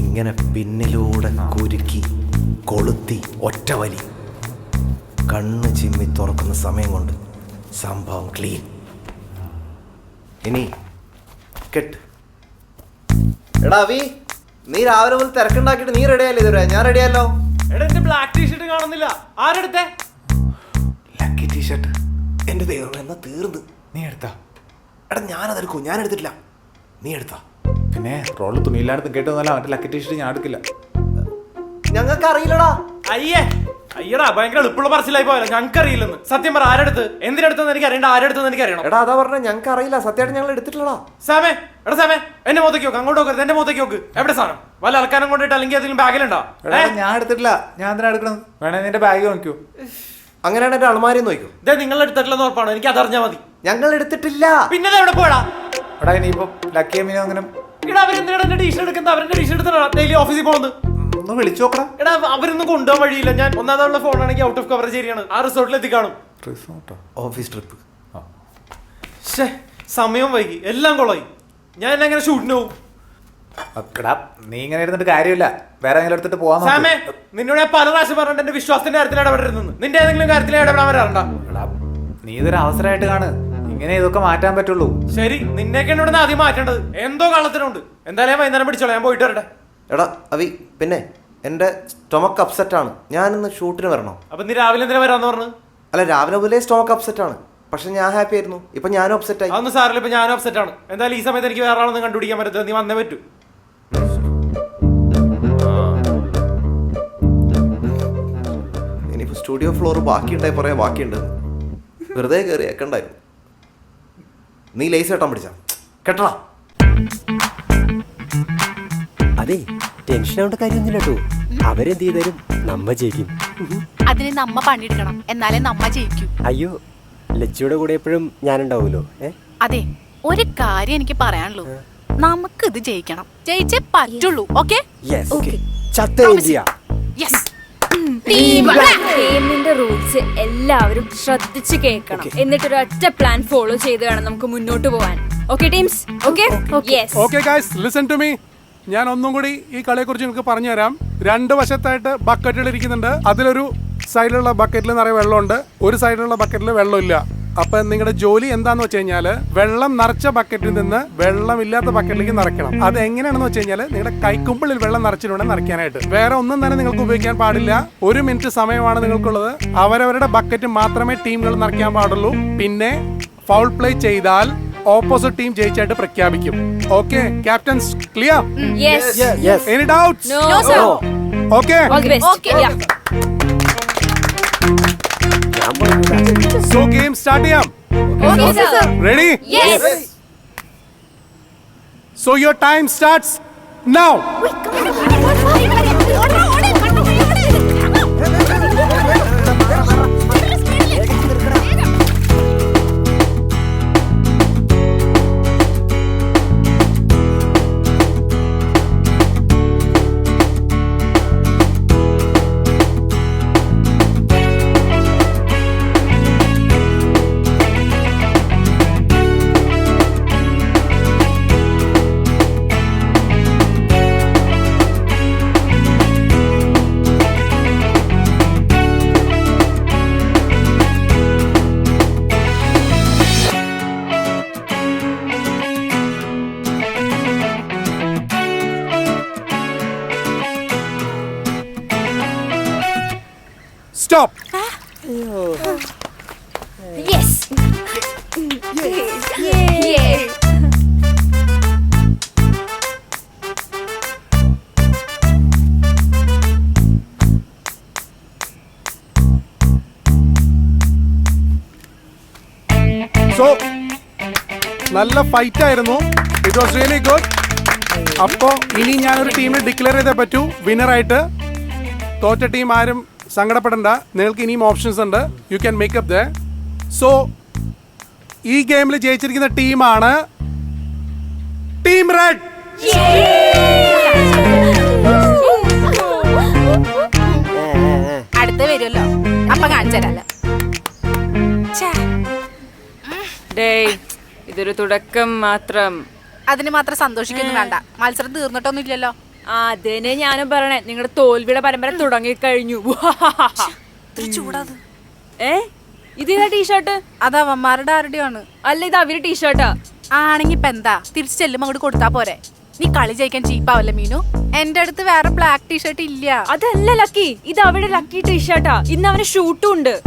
ഇങ്ങനെ പിന്നിലൂടെ കുരുക്കി കൊളുത്തി ഒറ്റവലി കണ്ണ് ചിമ്മി തുറക്കുന്ന സമയം കൊണ്ട് സംഭവം ക്ലീൻ. ഇനി കെട്ട്. എടാ വി നീ രാവിലെ മുതൽ തിരക്കുണ്ടാക്കിയിട്ട് നീ റെഡി റെഡിയല്ലേ ഇതുവരെ. ഞാൻ റെഡിയല്ലോ എടാ എന്റെ ബ്ലാക്ക് ടീഷർട്ട് കാണുന്നില്ല. ആരെടുത്തേ? ലക്കി ടീഷർട്ട് എന്റെ ദൈവം എന്നാ തീർന്ന്. നീ എടുത്താ. എടാ ഞാനതെടുക്കൂ ഞാൻ എടുത്തിട്ടില്ല നീ എടുത്താ. പിന്നെ റോൾ തുണിയില്ലാണ്ട് കേട്ടൊന്നുമല്ല മറ്റേ ലക്കറ്റ് ഇഷ്ടം ഞാൻ എടുക്കില്ല. ഞങ്ങൾക്ക് അറിയില്ലടാ അയ്യേ അയ്യടാ ഭയങ്കര എളുപ്പമുള്ള പറച്ചിലായി പോയാലോ ഞങ്ങൾക്ക് അറിയില്ലെന്ന് സത്യം പറ ആരെടുത്ത്? എന്തിനടുത്തെന്ന് എനിക്ക് അറിയണ്ട ആരെടുത്തെന്ന് എനിക്ക് അറിയണം എടാ അതാ പറഞ്ഞ ഞങ്ങൾക്ക് അറിയില്ല സത്യമായിട്ട് ഞങ്ങൾ എടുത്തിട്ടില്ലടാ. സാമേ എടാ സാമേ എന്നെ മുഖത്തേക്ക് നോക്ക് അങ്ങോട്ട് നോക്ക് എന്റെ മുഖത്തേക്ക് നോക്ക്. എവിടെ സാധനം? വല്ല അലക്കാനം കൊണ്ടിട്ട് അല്ലെങ്കിൽ അതിലും ബാഗിലുണ്ടോ? എടാ ഞാൻ എടുത്തിട്ടില്ല. ഞാൻ എന്തിനാ എടുക്കണം വേണേ നിന്റെ ബാഗ് നോക്കൂ അങ്ങനെയാണ് എന്റെ അളമാരി നോക്കൂ. ഇതേ നിങ്ങൾ എടുത്തിട്ടില്ലെന്ന് ഉറപ്പാണ്? എനിക്ക് അതറിഞ്ഞാൽ മതി. ഞങ്ങൾ എടുത്തിട്ടില്ല. പിന്നെ എവിടെ പോടാ എടാ ഇനിയിപ്പം ലക്കി അമ്മീനോ അങ്ങനെ എടാ അവരെന്തിനാണ് എന്റെ ടീഷർട്ട് എടുക്കുന്നത്? അവരെന്റെ ടീഷർട്ട് എടുത്തിട്ടാ ഡെയിലി ഓഫീസിൽ പോകുന്നത് ഒന്ന് വിളിച്ചു നോക്കടാ. എടാ അവരൊന്നും കൊണ്ടുപോകാൻ വഴിയില്ല. ഞാൻ ഒന്നാമതുള്ള ഫോണാണെങ്കിൽ ഔട്ട് ഓഫ് കവറേജ് ഏരിയയാണ്. ആ റിസോർട്ടിൽ എത്തിക്കാണും. റിസോർട്ടോ ഓഫീസ് ട്രിപ്പ് ശ്ശേ സമയം വൈകി. എല്ലാം കൊളായി. ഞാൻ എന്നെ എങ്ങനെ ഷൂട്ടിന് പോകും എടാ നീ ഇങ്ങനെ ഇരുന്നിട്ട് കാര്യമില്ല. വേറെ എങ്ങനെ എടുത്തിട്ട് പോവാൻ നോക്ക്. സാമേ നിന്നോട് ഞാൻ പല പ്രാവശ്യം പറഞ്ഞിട്ട് എന്റെ വിശ്വാസത്തിന്റെ കാര്യത്തിൽ ഇടപെടരുതെന്ന്. നിന്റെ ഏതെങ്കിലും കാര്യത്തിൽ ഇടപെടാൻ വരാറുണ്ടോ? എടാ നീ ഇതൊരു അവസരമായിട്ട് കാണ്. ഇങ്ങനെ ഇതൊക്കെ മാറ്റാൻ പറ്റുള്ളൂ. ശരി നിന്നെയൊക്കെ എന്നോട് ആദ്യം മാറ്റേണ്ടത്. എന്തോ കള്ളത്തിനുണ്ട്. എന്തായാലും വൈകുന്നേരം പിടിച്ചോളാം ഞാൻ പോയിട്ട് വരട്ടെ. എടാ അവി പിന്നെ എന്റെ സ്റ്റൊമക്ക് അപ്സെറ്റ് ആണ്. ഞാനിന്ന് ഷൂട്ടിന് വരണോ. അപ്പൊ നീ രാവിലെ എന്തിനാ വരാന്ന് പറഞ്ഞു? അല്ല രാവിലെ മുതലേ സ്റ്റൊമക്ക് അപ്സെറ്റ് ആണ്. പക്ഷെ ഞാൻ ഹാപ്പി ആയിരുന്നു. ഇപ്പൊ ഞാനും അപ്സെറ്റ് ആയി. അതൊന്നും സാറില്ല ഇപ്പൊ ഞാനും അപ്സെറ്റ് ആണ്. എന്തായാലും ഈ സമയത്ത് എനിക്ക് വേറെ ആളൊന്നും കണ്ടുപിടിക്കാൻ പറ്റത്തില്ല. നീ വന്നേ പറ്റൂ. ഇനിയിപ്പോ സ്റ്റുഡിയോ ഫ്ലോർ ബാക്കിയുണ്ടായി പറയാൻ ബാക്കിയുണ്ട്. വെറുതെ കയറി ഏക്കണ്ടായിരുന്നു നീ ലേസ് കെട്ടാൻ പിടിച്ച? കെട്ടടാ അതെ ടെൻഷൻ ആവേണ്ട കാര്യമൊന്നുമില്ല കേട്ടോ അവരെന്ത് ചെയ്താലും നമ്മ ജയിക്കും. അതിന് നമ്മ പണിയെടുക്കണം. എന്നാലേ നമ്മ ജയിക്കൂ. അയ്യോ ലച്ചിയുടെ കൂടെ എപ്പോഴും ഞാനുണ്ടാവുമല്ലോ ഏ? അതെ ഒരു കാര്യം എനിക്ക് പറയാനുള്ളൂ. നമുക്ക് ഇത് ജയിക്കണം. ജയിച്ചേ പറ്റുള്ളൂ ഓക്കെ? യെസ് ചത്ത ഇന്ത്യ യെസ് ഗെയിമിന്റെ റൂൾസ് എല്ലാവരും ശ്രദ്ധിച്ച് കേൾക്കണം. എന്നിട്ട് ഒരു ഒറ്റ പ്ലാൻ ഫോളോ ചെയ്ത് വേണം നമുക്ക് മുന്നോട്ട് പോവാൻ. Okay teams okay yes okay guys listen to me ഞാൻ ഒന്നും കൂടി ഈ കളിയെ കുറിച്ച് നിങ്ങൾക്ക് പറഞ്ഞു തരാം രണ്ട് വശത്തായിട്ട് ബക്കറ്റുകൾ ഇരിക്കുന്നുണ്ട് അതിലൊരു സൈഡിലുള്ള ബക്കറ്റിൽ നിറയെ വെള്ളമുണ്ട്. ഒരു സൈഡിലുള്ള ബക്കറ്റിൽ വെള്ളമില്ല. അപ്പൊ നിങ്ങളുടെ ജോലി എന്താന്ന് വെച്ച് കഴിഞ്ഞാൽ വെള്ളം നിറച്ച ബക്കറ്റിൽ നിന്ന് വെള്ളമില്ലാത്ത ബക്കറ്റിലേക്ക് നിറയ്ക്കണം. അത് എങ്ങനെയാണെന്ന് വെച്ച് കഴിഞ്ഞാൽ നിങ്ങളുടെ കൈക്കുമ്പിളിൽ വെള്ളം നിറച്ചിട്ടുണ്ട് നിറയ്ക്കാനായിട്ട്. വേറെ ഒന്നും തന്നെ നിങ്ങൾക്ക് ഉപയോഗിക്കാൻ പാടില്ല. ഒരു മിനിറ്റ് സമയമാണ് നിങ്ങൾക്കുള്ളത്. അവരവരുടെ ബക്കറ്റ് മാത്രമേ ടീമുകൾ നിറയ്ക്കാൻ പാടുള്ളൂ. പിന്നെ ഫൗൾ പ്ലേ ചെയ്താൽ ഓപ്പോസിറ്റ് ടീം ജയിച്ചായിട്ട് പ്രഖ്യാപിക്കും. Okay captains clear yes yes any doubts no sir okay So game stadium. Okay, sir. Ready? Yes. So your time starts now. Wait, stop yes yes. So നല്ല fight ആയിരുന്നു. It was really good അപ്പോൾ ഇനി ഞാനൊരു ടീമിനെ declare ചെയ്തേ പറ്റൂ. വിന്നറായിട്ട് തോറ്റ team ആരും സങ്കടപ്പെടണ്ട. നിങ്ങൾക്ക് ഇനിയും ഓപ്ഷൻസ് ഉണ്ട്. You can make up the so ഈ ഗെയിമിൽ ജയിച്ചിരിക്കുന്ന ടീമാണ് ടീം റെഡ് അടുത്ത് വരുമല്ലോ. അപ്പൊ കാണിച്ചു തരാലോ. ഛേ, ഇതൊരു തുടക്കം മാത്രം. അതിന് മാത്രം സന്തോഷിക്കുന്നു വേണ്ട. മത്സരം തീർന്നിട്ടൊന്നും അതന്നെ ഞാനും പറയണേ നിങ്ങളുടെ തോൽവിയുടെ പരമ്പര തുടങ്ങിക്കഴിഞ്ഞു. കഴിഞ്ഞു ഏ? ഇതേതാ ടീഷർട്ട്? അത് അവന്മാരുടെ ആരുടെയാണ്? അല്ല ഇത് അവർ ടീഷർട്ടാ. ആണെങ്കി ഇപ്പൊ എന്താ? തിരിച്ചു ചെല്ലുമ്പോ അങ്ങോട്ട് കൊടുത്താ പോരെ. നീ കളി ജയിക്കാൻ ചീപ്പാവല്ലേ മീനു? എന്റെ അടുത്ത് വേറെ ബ്ലാക്ക് ടീഷർട്ട് ഇല്ല. അതല്ല ലക്കി. ഇത് അവിടെ ലക്കി ടീഷർട്ടാ ഇന്ന് അവന് ഷൂട്ടും ഉണ്ട്.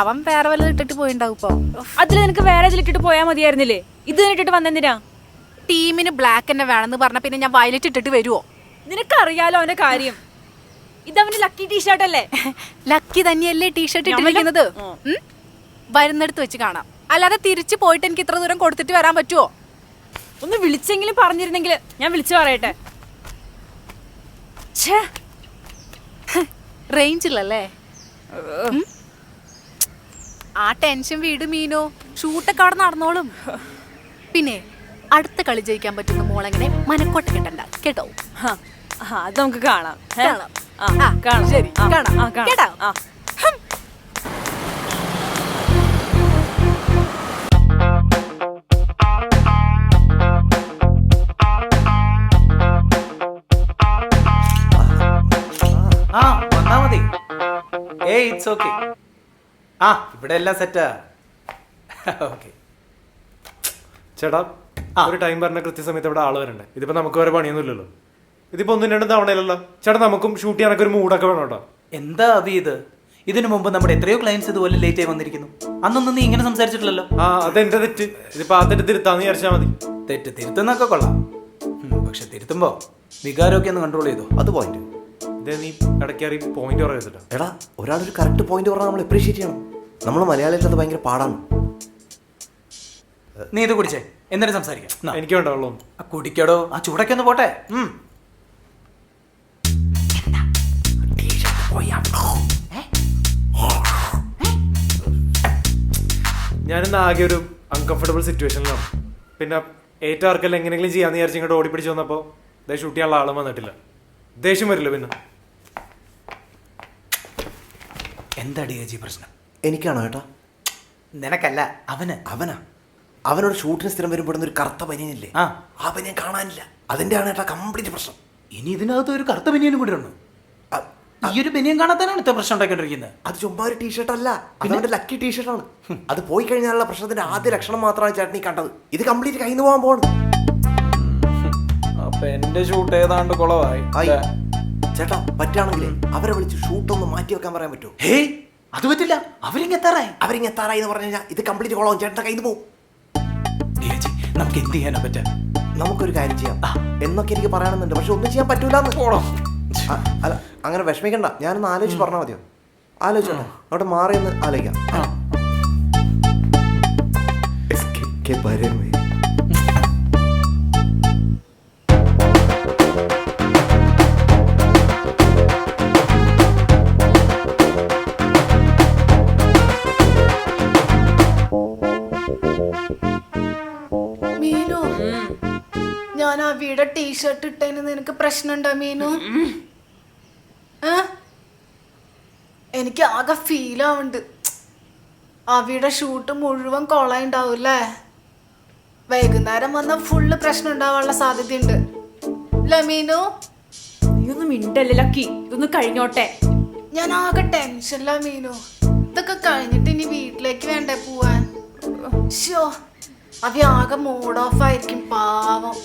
അവൻ വേറെ വല്ലതും ഇട്ടിട്ട് പോയിണ്ടാവും ഇപ്പൊ. അതിൽ നിനക്ക് വേറെ ഇതിലിട്ടിട്ട് പോയാൽ മതിയായിരുന്നില്ലേ? ഇത് ഇട്ടിട്ട് വന്നെന്തിനാ? ടീമിന് ബ്ലാക്ക് തന്നെ വേണമെന്ന് പറഞ്ഞ പിന്നെ ഞാൻ വയലറ്റ് ഇട്ടിട്ട് വരുമോ നിനക്കറിയാലോ അവന്റെ കാര്യം. ഇത് അവന്റെ ലക്കി ടീഷർട്ട് അല്ലേ? ലക്കി തന്നെയല്ലേ ടീഷർട്ട് ഇട്ടിരിക്കുന്നത്? വരുന്നെടുത്ത് ഉം? വരുന്നിടത്ത് വെച്ച് കാണാം. അല്ലാതെ തിരിച്ചു പോയിട്ട് എനിക്ക് ഇത്ര ദൂരം കൊടുത്തിട്ട് വരാൻ പറ്റുമോ ഒന്ന് വിളിച്ചെങ്കിലും പറഞ്ഞിരുന്നെങ്കിൽ ഞാൻ വിളിച്ചു പറയട്ടെ. ഛേ. റേഞ്ച് ഇല്ലല്ലേ? ഉം? ആ ടെൻഷൻ വീട് മീനോ? ഷൂട്ടൊക്കെ അവിടെ നടന്നോളും. പിന്നെ അടുത്ത കളി ജയിക്കാൻ പറ്റുന്ന മോളെങ്ങനെ മനക്കോട്ട കിട്ടണ്ട. കേട്ടോ? അത് നമുക്ക് കാണാം. കാണാം. ആ, ആ, കാണാം. ശരി, കാണാം. ആ, കാണാം. കേട്ടോ? ആ. ആ വന്നാ മതി. ഏയ് ഇറ്റ്സ് ഓക്കെ ആ ഇവിടെ എല്ലാം സെറ്റാ ഓക്കെ. ചേട്ടാ ഒരു ടൈം പറഞ്ഞ കൃത്യസമയത്ത് ഇവിടെ ആൾ വരണ്ടേ. ഇതിപ്പോ നമുക്ക് വരെ പണിയൊന്നുമില്ലല്ലോ. ഇതിപ്പോ ഒന്നും രണ്ടും തവണയല്ലല്ലോ ചേട്ടാ നമുക്കും ഷൂട്ട് ചെയ്യാനൊക്കെ ഒരു മൂഡൊക്കെ വേണം കേട്ടോ. എന്താ അത് ഇത്? ഇതിനു മുമ്പ് നമ്മുടെ എത്രയോ ക്ലയൻസ് ഇതുപോലെ ലേറ്റ് ആയി വന്നിരിക്കുന്നു. അന്നൊന്നും നീ ഇങ്ങനെ സംസാരിച്ചിട്ടില്ലല്ലോ. ആ അതെന്റെ തെറ്റ്. ഇതിപ്പോ ആ തെറ്റ് തിരുത്താന്ന് വിചാരിച്ചാ മതി. തെറ്റ് തിരുത്തുന്നൊക്കെ കൊള്ളാം. ഉം, പക്ഷെ തിരുത്തുമ്പോ വികാരമൊക്കെ ഒന്ന് കൺട്രോൾ ചെയ്തോ? അത് പോയിന്റ് ഇതേ നീ ഇടയ്ക്കേറി പോയിന്റ് പറയത്തില്ല എടാ ഒരാളൊരു കറക്റ്റ് പോയിന്റ് പറഞ്ഞാൽ നമ്മൾ അപ്രീഷിയേറ്റ് ചെയ്യണം. നമ്മൾ മലയാളികൾക്ക് അത് ഭയങ്കര പാടാണ്. നീ ഇത് കുടിച്ചേ. എന്നിട്ട് സംസാരിക്കാം. എനിക്ക് വേണ്ട ആ കുടിക്കടോ. ആ ചൂടൊക്കെ ഒന്ന് പോട്ടെ. ഞാനിന്ന് ആകെ ഒരു അൺകംഫർട്ടബിൾ സിറ്റുവേഷനിലാണ് പിന്നെ ഏറ്റവും ആർക്കെല്ലാം എങ്ങനെയെങ്കിലും ചെയ്യാന്ന് വിചാരിച്ച് ഇങ്ങോട്ട് ഓടിപ്പിടിച്ച് വന്നപ്പോൾ ദേ ഷൂട്ട് ചെയ്യാനുള്ള ആളും വന്നിട്ടില്ല. ദേഷ്യം വരില്ല പിന്നെ. എന്താ ഡി പ്രശ്നം? എനിക്കാണോ ഏട്ടാ? നിനക്കല്ല അവന്. അവനാ? അവനോട് ഷൂട്ടിന് സ്ഥിരം വരുമ്പോഴുന്ന ഒരു കറുത്ത പനിയനില്ലേ ആ. ആ പനിയൻ കാണാനില്ല. അതിന്റെ ആണ് ഏട്ടാ കംപ്ലീറ്റ് പ്രശ്നം. ഇനി ഇതിനകത്ത് ഒരു കറുത്ത ബനിയനും കൂടി ഉണ്ടോ ഈ ഒരു ബനിയൻ കാണാത്തനാണ് ഇത്ര പ്രശ്നം ഉണ്ടാക്കിക്കൊണ്ടിരിക്കുന്നത്. അത് ചുമ്മാ ഒരു ടീഷർട്ട് അല്ല. അതവന്റെ ലക്കി ടീഷർട്ടാണ് അത് പോയി കഴിഞ്ഞാലുള്ള പ്രശ്നത്തിന്റെ ആദ്യ ലക്ഷണം മാത്രമാണ് ചേട്ടൻ ഈ കണ്ടത്. ഇത് കംപ്ലീറ്റ് കയ്യിൽ നിന്ന് പോകാൻ പോകണം അപ്പൊ എന്റെ ഷൂട്ട് ഏതാണ്ട് കുളവായി. ആയി. ചേട്ടാ പറ്റുകയാണെങ്കിലേ അവരെ വിളിച്ച് ഷൂട്ട് ഒന്ന് മാറ്റി വെക്കാൻ പറയാൻ പറ്റുമോ? ഹേ അത് പറ്റില്ല. അവരിങ്ങെത്താറായി അവരിങ്ങെത്താറായി എന്ന് പറഞ്ഞു കഴിഞ്ഞാൽ ഇത് കംപ്ലീറ്റ് കുളവും. ചേട്ടന്റെ കയ്യിൽ നിന്ന് പോകും നമുക്ക് എന്ത് ചെയ്യാനാ പറ്റാ നമുക്കൊരു കാര്യം ചെയ്യാം. എന്നൊക്കെ എനിക്ക് പറയണമെന്നുണ്ട്. പക്ഷെ ഒന്നും ചെയ്യാൻ പറ്റൂല അല്ല അങ്ങനെ വിഷമിക്കണ്ട. ഞാനൊന്ന് ആലോചിച്ച് പറഞ്ഞാൽ മതിയോ? ആലോചിച്ചോട്ടെ. അവിടെ മാറിയെന്ന് ആലോചിക്കാം. ടീഷർട്ട് ഇട്ടതിന് നിനക്ക് പ്രശ്നമുണ്ടോ മീനു? എനിക്ക് ആകെ ഫീൽ ആവുന്നുണ്ട്. അവിയുടെ ഷൂട്ട് മുഴുവൻ കൊളയുണ്ടാവൂല്ലേ? വൈകുന്നേരം വന്ന ഫുള്ള് പ്രശ്നം ഉണ്ടാവാനുള്ള സാധ്യതയുണ്ട്. ലമീനു മീനു? നീ ഒന്നും മിണ്ടല്ലേ ലക്കി? ഇതൊന്ന് കഴിഞ്ഞോട്ടെ. ഞാൻ ആകെ ടെൻഷൻ ലമീനു ഇതൊക്കെ കഴിഞ്ഞിട്ട് ഇനി വീട്ടിലേക്ക് വേണ്ടേ പോവാൻ? ഷോ അവ ആകെ മൂഡ് ഓഫ് ആയിരിക്കും പാവം.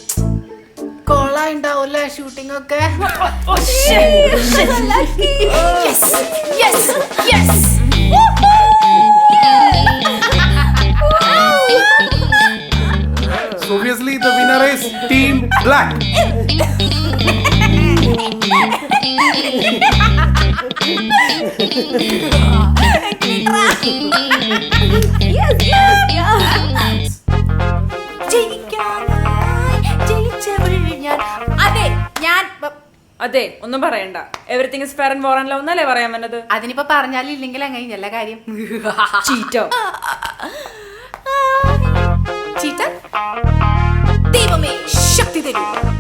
കൊള്ള ഉണ്ടാവൂല്ലേ ഷൂട്ടിംഗ് ഒക്കെ Yes, yes, yes. Obviously the winner is Team Black. അതെ അതെ ഒന്നും പറയണ്ട. Everything is fair and war and love എന്നല്ലേ പറയാൻ വന്നത്? അതിനിപ്പോ പറഞ്ഞാലും ഇല്ലെങ്കിൽ അങ്ങനെ കാര്യം. ചീറ്റോ ചീറ്റ ദൈവമേ ശക്തി തരൂ.